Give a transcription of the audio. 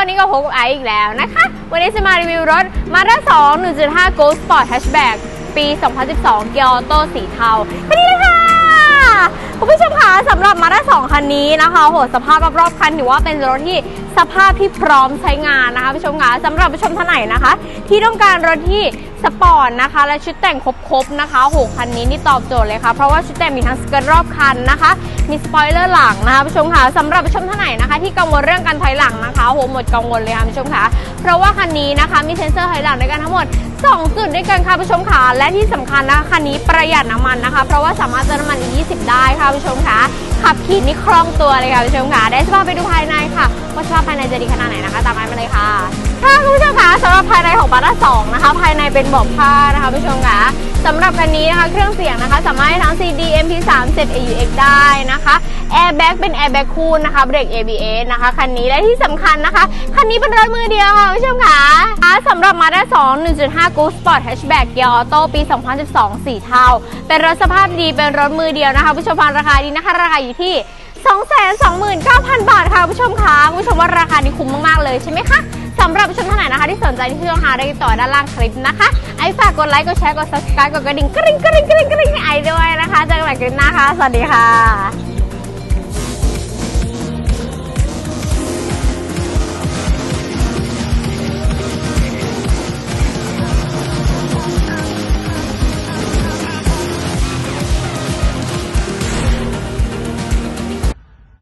วันนี้ก็พบไออีกแล้วนะคะ วันนี้จะมารีวิวรถ Mazda 2 1.5 Go Sport Hatchback ปี 2012 เกียร์ออโต้สีเทาไปนี่เลยค่ะคุณผู้ชมคะสำหรับ Mazda 2 คันนี้นะคะโหสภาพรอบๆคันถือว่าเป็นรถที่สภาพที่พร้อมใช้งานนะคะผู้ชมคะสำหรับผู้ชมท่านไหนนะคะ ที่ต้องการรถที่ สปอร์ตนะคะ และชุดแต่งครบๆนะคะโหคันนี้นี่ตอบโจทย์เลยค่ะ เพราะว่าชุดแต่งมีทั้งสเกิร์ตรอบคันนะคะ มีสปอยเลอร์หลังนะคะผู้ชมค่ะสำหรับผู้ชมท่านไหนนะคะ ที่กังวลเรื่องการถอยหลังนะคะโหหมดกังวลเลยค่ะผู้ชมค่ะเพราะว่าคันนี้นะคะมีเซ็นเซอร์ถอยหลังด้วยกันทั้งหมด 2 จุดด้วยกันค่ะผู้ชมค่ะและที่สำคัญนะคะคันนี้ประหยัดน้ำมันนะคะ เพราะว่าสามารถเติมน้ำมันอีก20 ได้ค่ะผู้ชมค่ะขับขี่นี่คล่องตัวเลยค่ะผู้ชมค่ะได้สภาพไปดูภายในค่ะว่าสภาพภายในจะดีขนาดไหนนะคะ ตามมาเลยค่ะค่ะคุณผู้ชมค่ะสำหรับภายในของบัตรส เป็นเบาะผ้านะคะผู้ชมค่ะสำหรับคันนี้นะคะเครื่องเสียงนะคะ สามารถให้ทั้ง CD MP3 7 AUX ได้นะคะแอร์แบ็กเป็นแอร์แบ็กคู่นะคะเบรก ABS นะคะคันนี้และที่สำคัญนะคะ คันนี้เป็นรถมือเดียวค่ะผู้ชมค่ะสำหรับ Mazda 2 1.5 Go Sport Hatchback เกียร์ออโต้ปี 2012สีเทาเป็นรถสภาพดีเป็นรถมือเดียวนะคะผู้ชมฟังราคาดีนะคะ ราคาอยู่ที่ 229,000 บาทค่ะผู้ชมคะผู้ชมว่าราคานี้คุ้มมากๆเลยใช่ไหมคะ สำหรับผู้ชมท่านไหนนะคะ ที่สนใจที่ช่องหาได้ติดต่อด้านล่างคลิปนะคะ ไอฝากกดไลค์ กดแชร์ กด subscribe กดกระดิ่งกริ๊งกริ๊งกริ๊งกริ๊งให้ไอด้วยนะคะ เจอกันใหม่คลิปหน้าค่ะ สวัสดีค่ะ